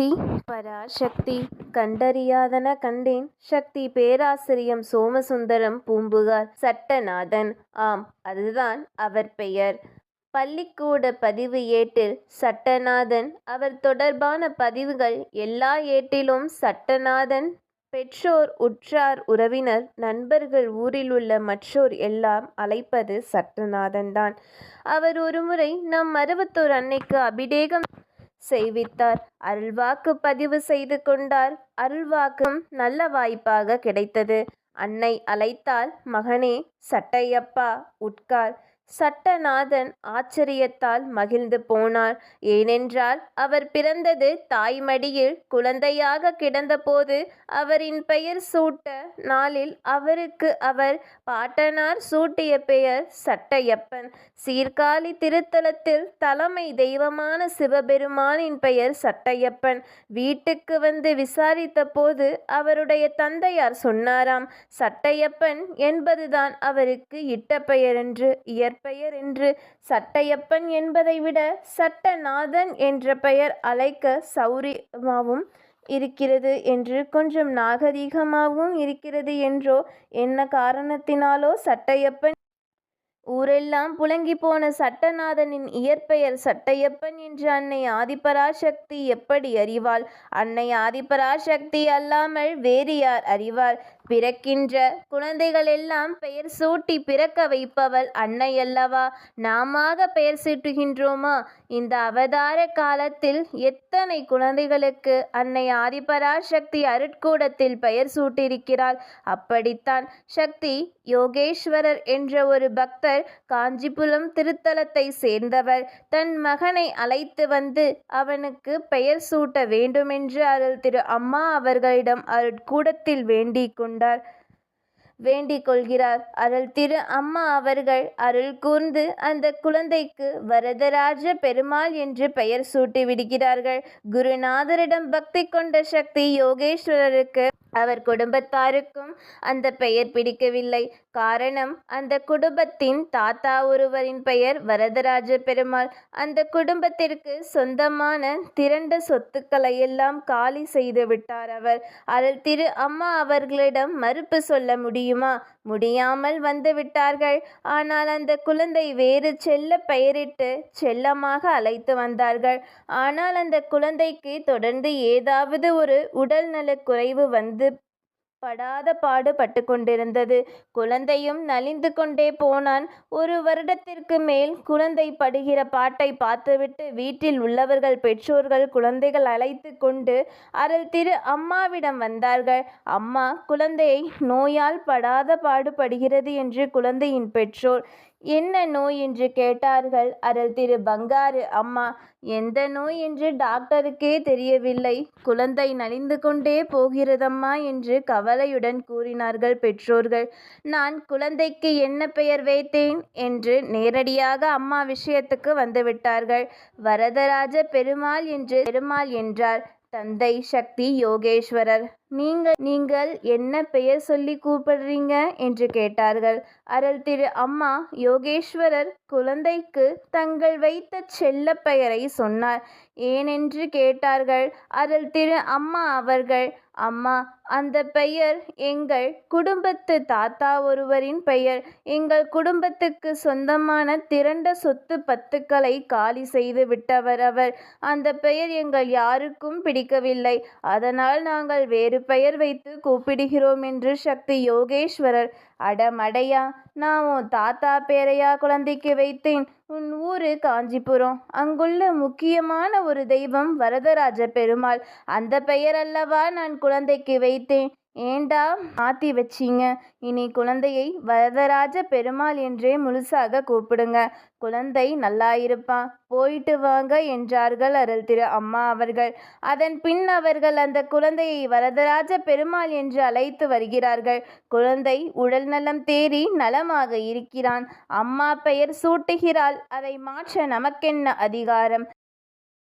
சக்தி பராசக்தி கண்டறியாதன கண்டேன். சக்தி பேராசிரியம் சோமசுந்தரம் பூம்புகார் சட்டநாதன். ஆம் அதுதான் அவர் பெயர். பள்ளிக்கூட பதிவு ஏட்டில் சட்டநாதன். அவர் தொடர்பான பதிவுகள் எல்லா ஏட்டிலும் சட்டநாதன் பெற்றோர் உற்றார் உறவினர் நண்பர்கள் ஊரில் உள்ள மற்றோர் எல்லாம் அழைப்பது சட்டநாதன் தான் அவர் ஒருமுறை நம் அறுபத்தோர் அன்னைக்கு அபிடேகம் செய்வித்தார். அருள்வாக்கு பதிவு செய்து கொண்டார். அருள்வாக்கும் நல்ல வாய்ப்பாக கிடைத்தது. அன்னை அழைத்தால் மகனே சட்டையப்பா உட்கார். சட்டநாதன் ஆச்சரியத்தால் மகிழ்ந்து போனார். ஏனென்றால் அவர் பிறந்தது தாய்மடியில் குழந்தையாக கிடந்தபோது அவரின் பெயர் சூட்ட நாளில் அவருக்கு அவர் பாட்டனார் சூட்டிய பெயர் சட்டையப்பன். சீர்காழி திருத்தலத்தில் தலைமை தெய்வமான சிவபெருமானின் பெயர் சட்டையப்பன். வீட்டுக்கு வந்து விசாரித்த போது அவருடைய தந்தையார் சொன்னாராம் சட்டையப்பன் என்பதுதான் அவருக்கு இட்ட பெயர் என்று பெயர் என்று சட்டையப்பன் என்பதை விட சட்டநாதன் என்ற பெயர் அழைக்க சௌரியமாகவும் இருக்கிறது என்று கொஞ்சம் நாகரீகமாகவும் இருக்கிறது என்றோ என்ன காரணத்தினாலோ சட்டையப்பன் ஊரெல்லாம் புழங்கி போன சட்டநாதனின் இயற்பெயர் சட்டையப்பன் என்று அன்னை ஆதிபராசக்தி எப்படி அறிவாள்? அன்னை ஆதிபராசக்தி அல்லாமல் வேறு யார் அறிவார்? பிறக்கின்ற குழந்தைகளெல்லாம் பெயர் சூட்டி பிறக்க வைப்பவள் அன்னை அல்லவா நாமாக பெயர் சூட்டுகின்றோமா? இந்த அவதார காலத்தில் எத்தனை குழந்தைகளுக்கு அன்னை ஆதிபராசக்தி அருட்கூடத்தில் பெயர் சூட்டியிருக்கிறாள்? அப்படித்தான் சக்தி யோகேஸ்வரர் என்ற ஒரு பக்தர் காஞ்சிபுரம் திருத்தலத்தை சேர்ந்தவர். தன் மகனை அழைத்து வந்து அவனுக்கு பெயர் சூட்ட வேண்டுமென்று அருள் திரு அம்மா அவர்களிடம் அருட்கூடத்தில் வேண்டிக் கொண்டார் வேண்டிக் கொள்கிறார். அருள் திரு அம்மா அவர்கள் அருள் கூர்ந்து அந்த குழந்தைக்கு வரதராஜ பெருமாள் என்று பெயர் சூட்டி விடுகிறார்கள். குருநாதரிடம் பக்தி கொண்ட சக்தி யோகேஸ்வரருக்கு அவர் குடும்பத்தாருக்கும் அந்த பெயர் பிடிக்கவில்லை. காரணம் அந்த குடும்பத்தின் தாத்தா ஒருவரின் பெயர் வரதராஜ பெருமாள். அந்த குடும்பத்திற்கு சொந்தமான திரண்ட சொத்துக்களை எல்லாம் காலி செய்து விட்டார் அவர். அருள் திரு அம்மா அவர்களிடம் மறுப்பு சொல்ல முடியுமா? முடியாமல் வந்து விட்டார்கள். ஆனால் அந்த குழந்தை வேறு செல்ல பெயரிட்டு செல்லமாக அழைத்து வந்தார்கள். ஆனால் அந்த குழந்தைக்கு தொடர்ந்து ஏதாவது ஒரு உடல்நலக் குறைவு வந்து படாத பாடு பட்டு கொண்டிருந்தது. குழந்தையும் நலிந்து கொண்டே போனான். ஒரு வருடத்திற்கு மேல் குழந்தை படுகிற பாட்டை பார்த்துவிட்டு வீட்டில் உள்ளவர்கள் பெற்றோர்கள் குழந்தைகள் அழைத்து கொண்டு அருள் திரு அம்மாவிடம் வந்தார்கள். அம்மா குழந்தையை நோயால் படாத பாடுபடுகிறது என்று குழந்தையின் பெற்றோர் என்ன நோய் என்று கேட்டார்கள்? அருள் திரு பங்காரு அம்மா எந்த நோய் என்று டாக்டருக்கே தெரியவில்லை. குழந்தை நலிந்து கொண்டே போகிறதம்மா என்று கவலையுடன் கூறினார்கள் பெற்றோர்கள். நான் குழந்தைக்கு என்ன பெயர் வைத்தேன் என்று நேரடியாக அம்மா விஷயத்துக்கு வந்துவிட்டார்கள் வரதராஜ பெருமாள் என்று பெருமாள் என்றார். தந்தை சக்தி யோகேஸ்வரர். நீங்கள் நீங்கள் என்ன பெயர் சொல்லி கூப்பிடுறீங்க? என்று கேட்டார்கள். அருள் திரு அம்மா யோகேஸ்வரர் குழந்தைக்கு தங்கள் வைத்த செல்ல பெயரை சொன்னார். ஏனென்று கேட்டார்கள். அருள் திரு அம்மா அவர்கள் அம்மா அந்த பெயர் எங்கள் குடும்பத்து தாத்தா ஒருவரின் பெயர். எங்கள் குடும்பத்துக்கு சொந்தமான திரண்ட சொத்து பத்துக்களை காலி செய்து விட்டவர் அவர். அந்த பெயர் எங்கள் யாருக்கும் பிடிக்கவில்லை. அதனால் நாங்கள் வேறு பெயர் வைத்து கூப்பிடுகிறோம் என்று சக்தி யோகேஸ்வரர் அடமடையா நான் உன் தாத்தா பேரையா குழந்தைக்கு வைத்தேன். உன் ஊரு காஞ்சிபுரம். அங்குள்ள முக்கியமான ஒரு தெய்வம் வரதராஜ பெருமாள். அந்த பெயர் அல்லவா நான் குழந்தைக்கு வைத்தேன். ஏண்டா மாற்றி வச்சீங்க? இனி குழந்தையை வரதராஜ பெருமாள் என்றே முழுசாக கூப்பிடுங்க. குழந்தை நல்லாயிருப்பான் போயிட்டு வாங்க என்றார்கள் அருள் திரு அம்மா அவர்கள். அதன் பின் அவர்கள் அந்த குழந்தையை வரதராஜ பெருமாள் என்று அழைத்து வருகிறார்கள். குழந்தை உடல் நலம் தேறி நலமாக இருக்கிறான். அம்மா பெயர் சூட்டுகிறாள். அதை மாற்ற நமக்கென்ன அதிகாரம்?